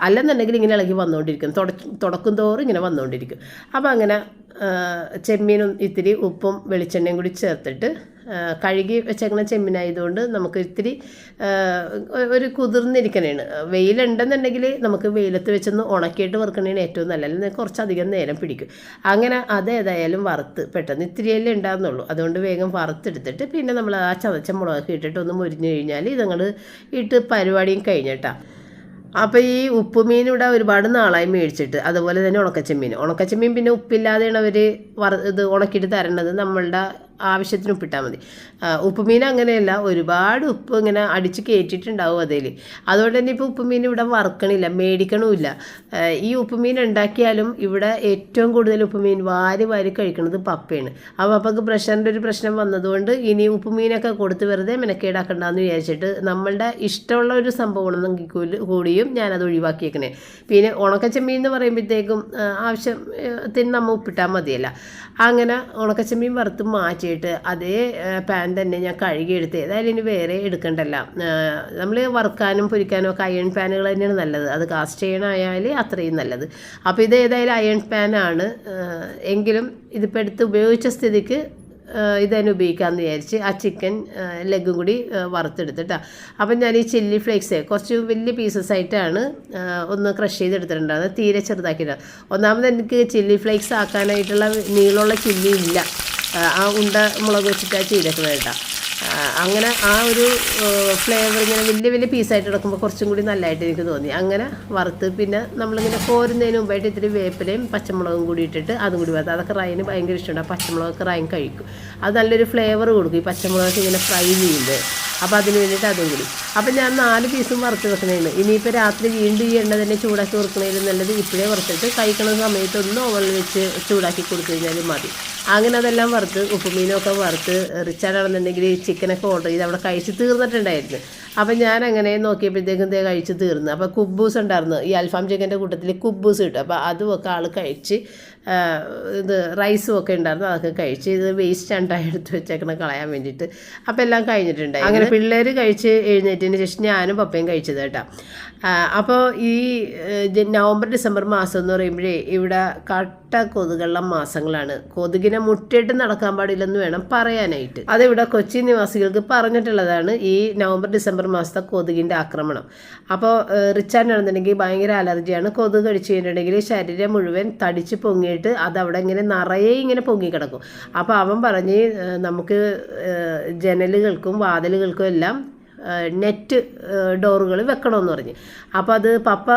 അല്ലെന്നുണ്ടെങ്കിൽ ഇങ്ങനെ ഇളകി വന്നുകൊണ്ടിരിക്കും തുട- തുടക്കും തോറും ഇങ്ങനെ വന്നുകൊണ്ടിരിക്കും അപ്പോൾ അങ്ങനെ ചെമ്മീനും ഇത്തിരി ഉപ്പും വെളിച്ചെണ്ണയും കൂടി ചേർത്തിട്ട് കഴുകി വെച്ചേക്കുന്ന ചെമ്മീനായതുകൊണ്ട് നമുക്ക് ഇത്തിരി ഒരു കുതിർന്നിരിക്കണേണ്. വെയിലുണ്ടെന്നുണ്ടെങ്കിൽ നമുക്ക് വെയിലത്ത് വെച്ചൊന്ന് ഉണക്കിയിട്ട് വറുക്കണേണ് ഏറ്റവും നല്ല അല്ലെങ്കിൽ കുറച്ചധികം നേരം പിടിക്കും. അങ്ങനെ അത് ഏതായാലും വറുത്ത് പെട്ടെന്ന് ഇത്തിരിയല്ലേ ഉണ്ടാകുന്നുള്ളൂ അതുകൊണ്ട് വേഗം വറുത്തെടുത്തിട്ട് പിന്നെ നമ്മൾ ആ ചതച്ച മുളകൊക്കെ ഇട്ടിട്ട് ഒന്ന് മുരിഞ്ഞു കഴിഞ്ഞാൽ ഇതങ്ങൾ ഇട്ട് പരിപാടിയും കഴിഞ്ഞിട്ടാ. അപ്പോൾ ഈ ഉപ്പുമീൻ ഇവിടെ ഒരുപാട് നാളായി മേടിച്ചിട്ട്. അതുപോലെ തന്നെ ഉണക്കച്ചെമ്മീൻ. ഉണക്കച്ചെമ്മീൻ പിന്നെ ഉപ്പില്ലാതെയാണ് അവർ വറ ഇത് ഉണക്കിയിട്ട് തരേണ്ടത് നമ്മളുടെ ആവശ്യത്തിന് ഉപ്പിട്ടാൽ മതി. ഉപ്പുമീൻ അങ്ങനെയല്ല ഒരുപാട് ഉപ്പ് ഇങ്ങനെ അടിച്ച് കയറ്റിയിട്ടുണ്ടാവും അതിൽ അതുകൊണ്ട് തന്നെ ഇപ്പോൾ ഉപ്പുമീൻ ഇവിടെ വറുക്കണില്ല മേടിക്കണമില്ല ഈ ഉപ്പുമീൻ ഉണ്ടാക്കിയാലും ഇവിടെ ഏറ്റവും കൂടുതൽ ഉപ്പുമീൻ വാരി വാരി കഴിക്കുന്നത് പപ്പയാണ്. ആ പപ്പക്ക് പ്രഷറിന്റെ ഒരു പ്രശ്നം വന്നതുകൊണ്ട് ഇനി ഉപ്പുമീനൊക്കെ കൊടുത്ത് വെറുതെ മെനക്കേടാക്കണ്ടെന്ന് വിചാരിച്ചിട്ട് നമ്മളുടെ ഇഷ്ടമുള്ള ഒരു സംഭവമാണെന്നെങ്കിൽ കൂടി- കൂടിയും ഞാനത് ഒഴിവാക്കിയേക്കണേ. പിന്നെ ഉണക്കച്ചമ്മീൻ എന്ന് പറയുമ്പോഴത്തേക്കും ആവശ്യത്തിന് നമ്മൾ ഉപ്പിട്ടാൽ മതിയല്ല. അങ്ങനെ ഉണക്കച്ചമ്മീൻ വറുത്ത് മാറ്റിയിട്ട് അതേ പാൻ തന്നെ ഞാൻ കഴുകിയെടുത്ത് ഏതായാലും ഇനി വേറെ എടുക്കണ്ടല്ല. നമ്മൾ വറുക്കാനും പൊരിക്കാനും ഒക്കെ അയൺ പാനുകൾ തന്നെയാണ് നല്ലത്. അത് കാസ്റ്റ് ചെയ്യണമായാൽ അത്രയും നല്ലത്. അപ്പോൾ ഇത് ഏതായാലും അയൺ പാനാണ് എങ്കിലും ഇതിപ്പോൾ എടുത്ത് ഉപയോഗിച്ച സ്ഥിതിക്ക് ഇത് തന്നെ ഉപയോഗിക്കാമെന്ന് വിചാരിച്ച് ആ ചിക്കൻ ലെഗും കൂടി വറുത്തെടുത്തിട്ടാ. അപ്പം ഞാൻ ഈ ചില്ലി ഫ്ലേക്സ് കുറച്ച് വലിയ പീസസ് ആയിട്ടാണ് ഒന്ന് ക്രഷ് ചെയ്തെടുത്തിട്ടുണ്ടായിരുന്നത് തീരെ ചെറുതാക്കിയിട്ടുണ്ട് ഒന്നാമത് എനിക്ക് ചില്ലി ഫ്ലേക്സ് ആക്കാനായിട്ടുള്ള നീളമുള്ള ചില്ലി ഇല്ല. ആ ഉണ്ട മുളക് വെച്ചിട്ടാണ് ചെയ്തേക്കുന്നത് കേട്ടോ അങ്ങനെ ആ ഒരു ഫ്ലേവർ ഇങ്ങനെ വലിയ വലിയ പീസായിട്ട് എടുക്കുമ്പോൾ കുറച്ചും കൂടി നല്ലതായിട്ട് എനിക്ക് തോന്നി. അങ്ങനെ വറുത്ത് പിന്നെ നമ്മളിങ്ങനെ കോരുന്നതിന് മുമ്പായിട്ട് ഇത്തിരി വേപ്പിലയും പച്ചമുളകും കൂടി ഇട്ടിട്ട് അതും കൂടി വറുത്ത്. അതൊക്കെ റായിന് ഭയങ്കര ഇഷ്ടമുണ്ട് ആ പച്ചമുളകൊക്കെ റായൻ കഴിക്കും. അത് നല്ലൊരു ഫ്ലേവർ കൊടുക്കും. ഈ പച്ചമുളകൊക്കെ ഇങ്ങനെ ഫ്രൈ ചെയ്യുമ്പോൾ അപ്പോൾ അതിന് വേണ്ടിയിട്ട് അതും കൂടി. അപ്പം ഞാൻ നാല് പീസും വറുത്ത് വെക്കണേന്ന് ഇനിയിപ്പോൾ രാത്രി വീണ്ടും ഈ എണ്ണ തന്നെ ചൂടാക്കി കൊടുക്കണേലും നല്ലത് ഇപ്പോഴേ വറുത്തിട്ട് കഴിക്കണ സമയത്ത് ഒന്ന് ഓവനിൽ വെച്ച് ചൂടാക്കി കൊടുത്തു കഴിഞ്ഞാൽ മതി. അങ്ങനെ അതെല്ലാം വറുത്ത് ഉപ്പുമീനൊക്കെ വറുത്ത് റിച്ചാർഡാണെന്നുണ്ടെങ്കിൽ ചിക്കനൊക്കെ ഓർഡർ ചെയ്ത് അവിടെ കഴിച്ച് തീർന്നിട്ടുണ്ടായിരുന്നു. അപ്പം ഞാൻ അങ്ങനെ നോക്കിയപ്പോഴത്തേക്കും ദേ കഴിച്ച് തീർന്നു. അപ്പോൾ കുബൂസ് ഉണ്ടായിരുന്നു. ഈ അൽഫാം ചിക്കന്റെ കൂട്ടത്തിൽ കുബ്ബൂസ് കിട്ടും. അപ്പോൾ അതും ഒക്കെ ആൾ കഴിച്ച് ഇത് റൈസും ഒക്കെ ഉണ്ടായിരുന്നു അതൊക്കെ കഴിച്ച് ഇത് വേസ്റ്റ് ആണ്ടായി എടുത്ത് വെച്ചേക്കണം കളയാൻ വേണ്ടിയിട്ട് അപ്പോൾ എല്ലാം കഴിഞ്ഞിട്ടുണ്ടായി അങ്ങനെ പിള്ളേർ കഴിച്ച് എഴുന്നേറ്റതിന് ശേഷം ഞാനും പപ്പയും കഴിച്ചത് കേട്ടോ അപ്പോൾ ഈ നവംബർ ഡിസംബർ മാസം എന്ന് പറയുമ്പോഴേ ഇവിടെ കട്ട കൊതുകുള്ള മാസങ്ങളാണ്. കൊതുകിനെ മുട്ടിട്ട് നടക്കാൻ പാടില്ലെന്ന് വേണം പറയാനായിട്ട്. അതിവിടെ കൊച്ചി നിവാസികൾക്ക് പറഞ്ഞിട്ടുള്ളതാണ് ഈ നവംബർ ഡിസംബർ മാസത്തെ കൊതുകിന്റെ ആക്രമണം. അപ്പോൾ റിച്ചാനാണെന്നുണ്ടെങ്കിൽ ഭയങ്കര അലർജിയാണ്. കൊതുക് കടിച്ചു കഴിഞ്ഞിട്ടുണ്ടെങ്കിൽ ശരീരം മുഴുവൻ തടിച്ച് പൊങ്ങിയിട്ട് അത് അവിടെ ഇങ്ങനെ നിറയെ ഇങ്ങനെ പൊങ്ങി കിടക്കും അപ്പോൾ അവൻ പറഞ്ഞ് നമുക്ക് ജനലുകൾക്കും വാതിലുകൾക്കും എല്ലാം നെറ്റ് ഡോറുകൾ വെക്കണമെന്ന് പറഞ്ഞ്. അപ്പോൾ അത് പപ്പ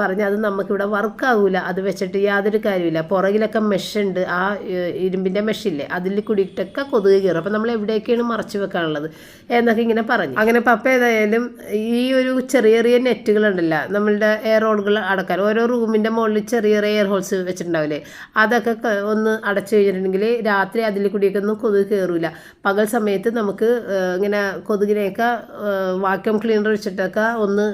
പറഞ്ഞ് അത് നമുക്കിവിടെ വർക്കാവില്ല അത് വെച്ചിട്ട് യാതൊരു കാര്യമില്ല പുറകിലൊക്കെ മെഷുണ്ട് ആ ഇരുമ്പിന്റെ മെഷില്ലേ അതിൽ കൂടിയിട്ടൊക്കെ കൊതുക് കയറും. അപ്പോൾ നമ്മൾ എവിടെയൊക്കെയാണ് മറച്ചു വെക്കാനുള്ളത് എന്നൊക്കെ ഇങ്ങനെ പറഞ്ഞു. അങ്ങനെ പപ്പ ഏതായാലും ഈ ഒരു ചെറിയ ചെറിയ നെറ്റുകളുണ്ടല്ലോ നമ്മളുടെ എയർ ഹോളുകൾ അടക്കാൻ. ഓരോ റൂമിന്റെ മുകളിൽ ചെറിയ ചെറിയ എയർ ഹോൾസ് വെച്ചിട്ടുണ്ടാവില്ലേ അതൊക്കെ ഒന്ന് അടച്ചു കഴിഞ്ഞിട്ടുണ്ടെങ്കിൽ രാത്രി അതിൽ കൂടിയൊക്കെ ഒന്നും കൊതുക് കയറില്ല പകൽ സമയത്ത് നമുക്ക് ഇങ്ങനെ കൊതുകിനെയൊക്കെ വാക്യൂം ക്ലീനർ വെച്ചിട്ടൊക്കെ ഒന്ന്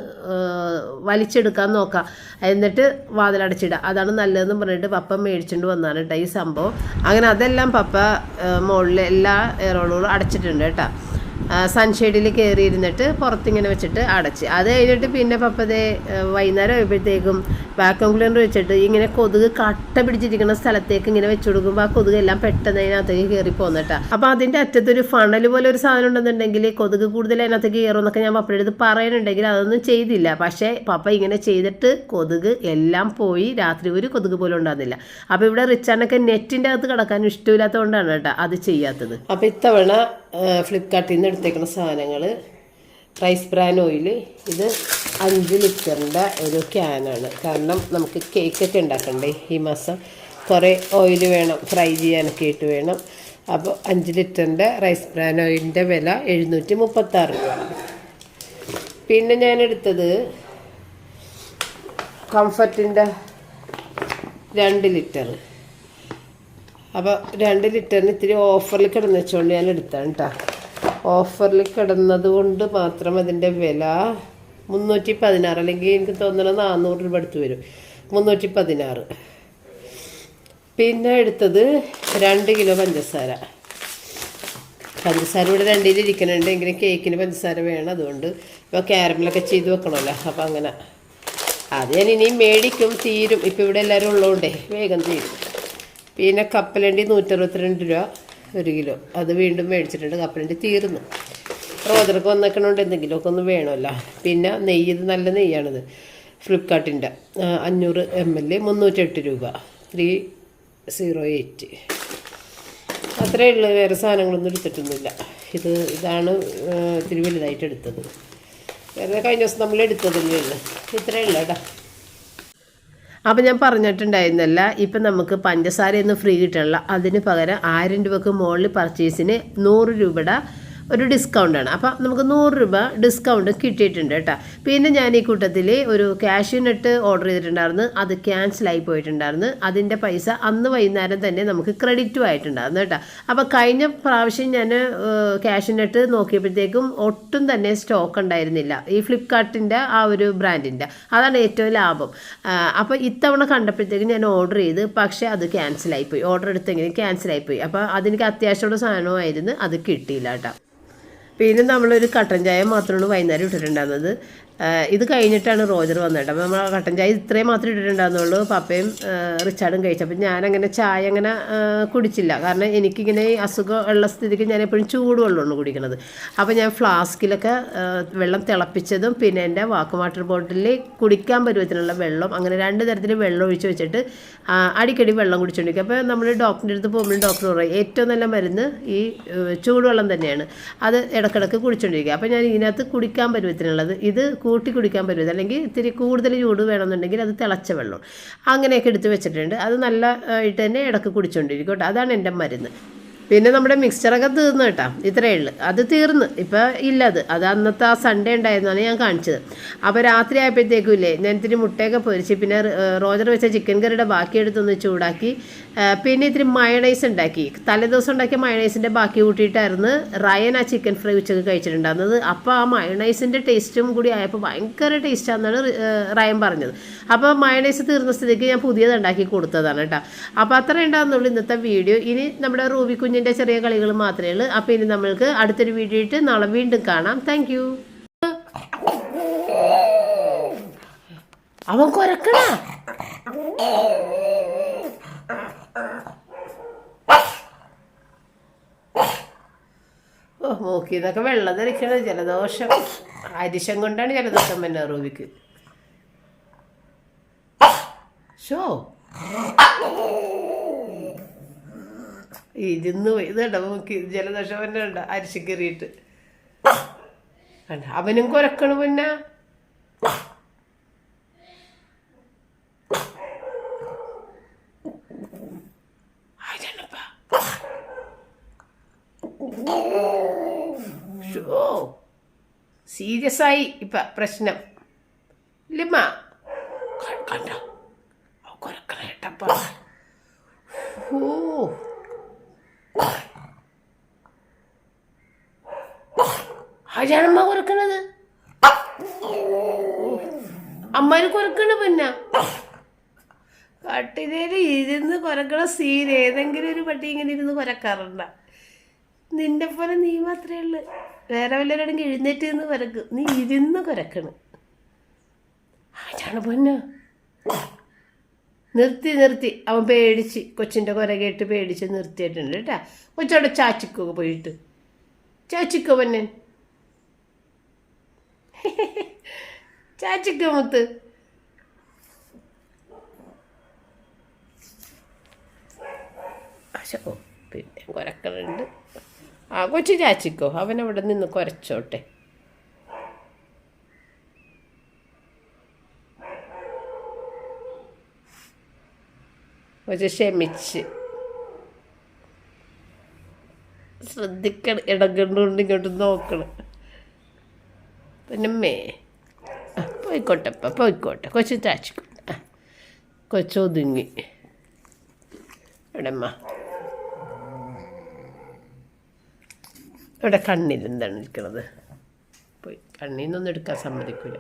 വലിച്ചെടുക്കാൻ നോക്കാം. എന്നിട്ട് വാതിലടച്ചിടുക അതാണ് നല്ലതെന്ന് പറഞ്ഞിട്ട് പപ്പ മേടിച്ചുകൊണ്ട് വന്നാണ് കേട്ടോ ഈ സംഭവം. അങ്ങനെ അതെല്ലാം പപ്പ മുകളിൽ എല്ലാ എയറോളുകളും അടച്ചിട്ടുണ്ട് കേട്ടോ സൺഷെയ്ഡിൽ കയറി ഇരുന്നിട്ട് പുറത്തിങ്ങനെ വെച്ചിട്ട് അടച്ച്. അത് കഴിഞ്ഞിട്ട് പിന്നെ പപ്പതേ വൈകുന്നേരം ആയപ്പോഴത്തേക്കും വാക്വം ക്ലീനർ വെച്ചിട്ട് ഇങ്ങനെ കൊതുക് കട്ട പിടിച്ചിരിക്കുന്ന സ്ഥലത്തേക്ക് ഇങ്ങനെ വെച്ച് കൊടുക്കുമ്പോൾ ആ കൊതുക് എല്ലാം പെട്ടെന്ന് അതിനകത്തേക്ക് കയറി പോകുന്നിട്ടാ അപ്പോൾ അതിന്റെ അറ്റത്തൊരു ഫണൽ പോലെ ഒരു സാധനം ഉണ്ടെന്നുണ്ടെങ്കിൽ കൊതുക് കൂടുതൽ അതിനകത്തേക്ക് കയറുമെന്നൊക്കെ ഞാൻ പപ്പയുടെ അടുത്ത് അതൊന്നും ചെയ്തില്ല. പക്ഷേ പപ്പ ഇങ്ങനെ ചെയ്തിട്ട് കൊതുക് എല്ലാം പോയി. രാത്രി ഒരു കൊതുക് പോലും ഉണ്ടാകുന്നില്ല. അപ്പോൾ ഇവിടെ റിച്ചാനൊക്കെ നെറ്റിന്റെ അകത്ത് കിടക്കാൻ ഇഷ്ടമില്ലാത്തതുകൊണ്ടാണ് കേട്ടോ അത് ചെയ്യാത്തത്. അപ്പോൾ ഇത്തവണ ഫ്ലിപ്കാർട്ടിൽ നിന്ന് എടുത്തേക്കുന്ന സാധനങ്ങൾ റൈസ് ബ്രാൻ ഓയിൽ ഇത് അഞ്ച് ലിറ്ററിന്റെ ഒരു ക്യാനാണ് കാരണം നമുക്ക് കേക്കൊക്കെ ഉണ്ടാക്കണ്ടേ ഈ മാസം. കുറേ ഓയിൽ വേണം ഫ്രൈ ചെയ്യാനൊക്കെ ആയിട്ട് വേണം. അപ്പോൾ അഞ്ച് ലിറ്ററിന്റെ റൈസ് ബ്രാൻ ഓയിലിന്റെ വില എഴുന്നൂറ്റി മുപ്പത്താറ് രൂപ. പിന്നെ ഞാൻ എടുത്തത് കംഫർട്ടിന്റെ രണ്ട് ലിറ്റർ അപ്പോൾ രണ്ട് ലിറ്ററിന് ഇത്തിരി ഓഫറിൽ കിടന്നു വെച്ചുകൊണ്ട് ഞാൻ എടുത്താണ് കേട്ടോ ഓഫറിൽ കിടന്നത് കൊണ്ട് മാത്രം അതിന്റെ വില മുന്നൂറ്റി പതിനാറ് അല്ലെങ്കിൽ എനിക്ക് തോന്നുന്നു നാനൂറ് രൂപ അടുത്ത് വരും. മുന്നൂറ്റി പതിനാറ് പിന്നെ എടുത്തത് രണ്ട് കിലോ പഞ്ചസാര. പഞ്ചസാര ഇവിടെ രണ്ടിൽ ഇരിക്കുന്നുണ്ട് എങ്കിലും കേക്കിന് പഞ്ചസാര വേണം അതുകൊണ്ട് ഇപ്പോൾ ക്യാരമലൊക്കെ ചെയ്ത് വെക്കണമല്ലോ. അപ്പം അങ്ങനെ. അത് ഞാൻ ഇനിയും മേടിക്കും തീരും. ഇപ്പം ഇവിടെ എല്ലാവരും ഉള്ളതുകൊണ്ടേ വേഗം തീരും. പിന്നെ കപ്പലണ്ടി നൂറ്ററുപത്തിരണ്ട് രൂപ. ഒരു കിലോ. അത് വീണ്ടും മേടിച്ചിട്ടുണ്ട്. കപ്പലണ്ടി തീർന്നു. റോദർക്ക് വന്നേക്കണോണ്ട് എന്തെങ്കിലുമൊക്കെ ഒന്ന് വേണമല്ലോ. പിന്നെ നെയ്യ് ഇത് നല്ല നെയ്യാണിത്. ഫ്ലിപ്കാർട്ടിന്റെ അഞ്ഞൂറ് എം എൽ മുന്നൂറ്റെട്ട് രൂപ. Three zero eight. അത്രയേ ഉള്ളൂ. വേറെ സാധനങ്ങളൊന്നും എടുത്തിട്ടൊന്നുമില്ല. ഇത് ഇതാണ് ഇത്തിരി വലുതായിട്ട് എടുത്തത്. വേറെ കഴിഞ്ഞ ദിവസം നമ്മൾ എടുത്തതല്ലേ ഉള്ളു. ഇത്രയേ ഉള്ളൂ കേട്ടോ. അപ്പം ഞാൻ പറഞ്ഞിട്ടുണ്ടായിരുന്നല്ല ഇപ്പം നമുക്ക് പഞ്ചസാരയൊന്നും ഫ്രീ കിട്ടണില്ല. അതിന് പകരം ആയിരം രൂപക്ക് മുകളിൽ പർച്ചേസിന് നൂറ് രൂപയുടെ ഒരു ഡിസ്കൗണ്ടാണ്. അപ്പം നമുക്ക് നൂറ് രൂപ ഡിസ്കൗണ്ട് കിട്ടിയിട്ടുണ്ട് കേട്ടോ. പിന്നെ ഞാൻ ഈ കൂട്ടത്തിൽ ഒരു കാഷ്യൂ നട്ട് ഓർഡർ ചെയ്തിട്ടുണ്ടായിരുന്നു. അത് ക്യാൻസലായി പോയിട്ടുണ്ടായിരുന്നു. അതിന്റെ പൈസ അന്ന് വൈകുന്നേരം തന്നെ നമുക്ക് ക്രെഡിറ്റും ആയിട്ടുണ്ടായിരുന്നു കേട്ടോ. അപ്പോൾ കഴിഞ്ഞ പ്രാവശ്യം ഞാൻ കാഷ്യൂ നട്ട് നോക്കിയപ്പോഴത്തേക്കും ഒട്ടും തന്നെ സ്റ്റോക്ക് ഉണ്ടായിരുന്നില്ല. ഈ ഫ്ലിപ്കാർട്ടിന്റെ ആ ഒരു ബ്രാൻഡിന്റെ അതാണ് ഏറ്റവും ലാഭം. അപ്പോൾ ഇത്തവണ കണ്ടപ്പോഴത്തേക്കും ഞാൻ ഓർഡർ ചെയ്ത്. പക്ഷേ അത് ക്യാൻസലായിപ്പോയി ഓർഡർ എടുത്തെങ്കിലും ക്യാൻസലായിപ്പോയി അപ്പോൾ അതെനിക്ക് അത്യാവശ്യമുള്ള സാധനമായിരുന്നു. അത് കിട്ടിയില്ല കേട്ടോ. പിന്നെ നമ്മളൊരു കട്ടൻ ചായ മാത്രമാണ് വൈകുന്നേരം ഇട്ടിട്ടുണ്ടായിരുന്നത്. ഇത് കഴിഞ്ഞിട്ടാണ് റോജർ വന്നത്. അപ്പോൾ നമ്മൾ കട്ടൻ ചായ ഇത്രയും മാത്രമേ ഇട്ടിട്ടുണ്ടായിരുന്നുള്ളൂ. പപ്പയും റിച്ചാർഡും കഴിച്ചപ്പോൾ ഞാനങ്ങനെ ചായ അങ്ങനെ കുടിച്ചില്ല. കാരണം എനിക്കിങ്ങനെ അസുഖം ഉള്ള സ്ഥിതിക്ക് ഞാൻ എപ്പോഴും ചൂടുവെള്ളമാണ് കുടിക്കുന്നത് അപ്പോൾ ഞാൻ ഫ്ലാസ്കിലൊക്കെ വെള്ളം തിളപ്പിച്ചതും പിന്നെ എന്റെ വാക്ക് വാട്ടർ ബോട്ടിലിൽ കുടിക്കാൻ പരുവത്തിനുള്ള വെള്ളം അങ്ങനെ രണ്ട് തരത്തിൽ വെള്ളം ഒഴിച്ച് വെച്ചിട്ട് അടിക്കടി വെള്ളം കുടിച്ചുകൊണ്ടിരിക്കും അപ്പോൾ നമ്മൾ ഡോക്ടറിന്റെ അടുത്ത് പോകുമ്പോൾ ഡോക്ടർ പറയും ഏറ്റവും നല്ല മരുന്ന് ഈ ചൂടുവെള്ളം തന്നെയാണ്. അത് ഇടക്കിടക്ക് കുടിച്ചുകൊണ്ടിരിക്കുക അപ്പോൾ ഞാൻ ഇതിനകത്ത് കുടിക്കാൻ പരുവത്തിനുള്ളത് ഇത് കൂട്ടി കുടിക്കാൻ പരുവത് അല്ലെങ്കിൽ ഇത്തിരി കൂടുതൽ ചൂട് വേണമെന്നുണ്ടെങ്കിൽ അത് തിളച്ച വെള്ളം. അങ്ങനെയൊക്കെ എടുത്ത് വെച്ചിട്ടുണ്ട്. അത് നല്ല ആയിട്ട് തന്നെ ഇടയ്ക്ക് കുടിച്ചുകൊണ്ടിരിക്കും കേട്ടോ. അതാണ് എന്റെ മരുന്ന്. പിന്നെ നമ്മുടെ മിക്സ്ചറൊക്കെ തീർന്നു കേട്ടോ. ഇത്രയേ ഉള്ളൂ. അത് തീർന്ന്. ഇപ്പം ഇല്ല അത്. അന്നത്തെ ആ സൺഡേ ഉണ്ടായിരുന്നാണ് ഞാൻ കാണിച്ചത്. അപ്പോൾ രാത്രി ആയപ്പോഴത്തേക്കും ഇല്ലേ ഞാൻ ഇത്തിരി മുട്ടയൊക്കെ പൊരിച്ച് പിന്നെ റോജർ വെച്ച ചിക്കൻ കറിയുടെ ബാക്കി എടുത്തൊന്ന് ചൂടാക്കി പിന്നെ ഇത്തിരി മയണൈസ് ഉണ്ടാക്കി. തലേദിവസം ഉണ്ടാക്കിയ മയണൈസിന്റെ ബാക്കി കൂട്ടിയിട്ടായിരുന്നു റയൻ ആ ചിക്കൻ ഫ്രൈ ഉച്ചയ്ക്ക് കഴിച്ചിട്ടുണ്ടായിരുന്നത്. അപ്പോൾ ആ മയണൈസിന്റെ ടേസ്റ്റും കൂടി ആയപ്പോൾ ഭയങ്കര ടേസ്റ്റാണെന്നാണ് റയൻ പറഞ്ഞത്. അപ്പോൾ മയണൈസ് തീർന്ന സ്ഥിതിക്ക് ഞാൻ പുതിയത് ഉണ്ടാക്കി കൊടുത്തതാണ് കേട്ടോ. അപ്പോൾ അത്ര ഉണ്ടാകുന്നുള്ളൂ ഇന്നത്തെ വീഡിയോ. ഇനി നമ്മുടെ റൂബി കുഞ്ഞിന്റെ ചെറിയ കളികൾ മാത്രമേ ഉള്ളൂ. അപ്പോൾ ഇനി നമ്മൾക്ക് അടുത്തൊരു വീഡിയോ ഇട്ട് നാളെ വീണ്ടും കാണാം. താങ്ക് യു അവൻ കൊരക്കണ? ഓ വെള്ളം ധരിക്കണത് ജലദോഷം. അരിശം കൊണ്ടാണ് ജലദോഷം പിന്നെ റൂബിക്ക്. ഷോ. ഇരുന്ന് പോയി ഇത് കണ്ടോ മൂക്കി ജലദോഷം ഉണ്ട്. അരിശി കയറിയിട്ട് അവനും കൊരക്കണ് പിന്നെ. സീരിയസ് ആയി ഇപ്പൊ പ്രശ്നം. ഇല്ലമ്മ കണ്ടോ? കുരക്കണ കേട്ടപ്പ. ഓ ആരാണമ്മ കുറക്കണത് അമ്മനെ കുറക്കണ പിന്നെ? കട്ടിലേൽ ഇരുന്ന് കുരക്കണ സീൻ ഏതെങ്കിലും ഒരു പട്ടി ഇങ്ങനെ ഇരുന്ന് കുരക്കാറുണ്ട. നിന്റെ പോലെ നീ മാത്രമേ ഉള്ളു. വേറെ വല്ലവരോടും എഴുന്നേറ്റ് നിന്ന് കുരക്കും. നീ ഇരുന്ന് കുരക്കണ്. ആരാണ് പൊന്ന നിർത്തി നിർത്തി. അവൻ പേടിച്ച് കൊച്ചിന്റെ കുര കേട്ട് പേടിച്ച് നിർത്തിയിട്ടുണ്ട് കേട്ടാ. കൊച്ചവിടെ ചാച്ചിക്കൊക്കെ പോയിട്ട്. ചാച്ചിക്കോ പൊന്നൻ ചാച്ചിക്കോ മുത്ത്? പിന്നെ കുരക്കളുണ്ട് ആ കൊച്ചു ചാച്ചിക്കോ അവനവിടെ നിന്ന് കുരച്ചോട്ടെ. കൊച്ച് ക്ഷമിച്ച്. ശ്രദ്ധിക്കണം ഇടകണ്ടുകൊണ്ട് ഇങ്ങോട്ട് നോക്കണം. പിന്നമ്മേ. ആ, പോയിക്കോട്ടെപ്പ പോയിക്കോട്ടെ. കൊച്ചു ചാച്ചിക്കോട്ടെ. ആ, കൊച്ചൊതുങ്ങി എവിടെമ്മ ഇവിടെ കണ്ണിൽ എന്താണ് ഇരിക്കണത്? പോയി കണ്ണിൽ നിന്നൊന്നും എടുക്കാൻ സമ്മതിക്കില്ല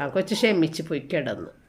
ആ കൊച്ചു ക്ഷമിച്ച് പോയി കിടന്നു.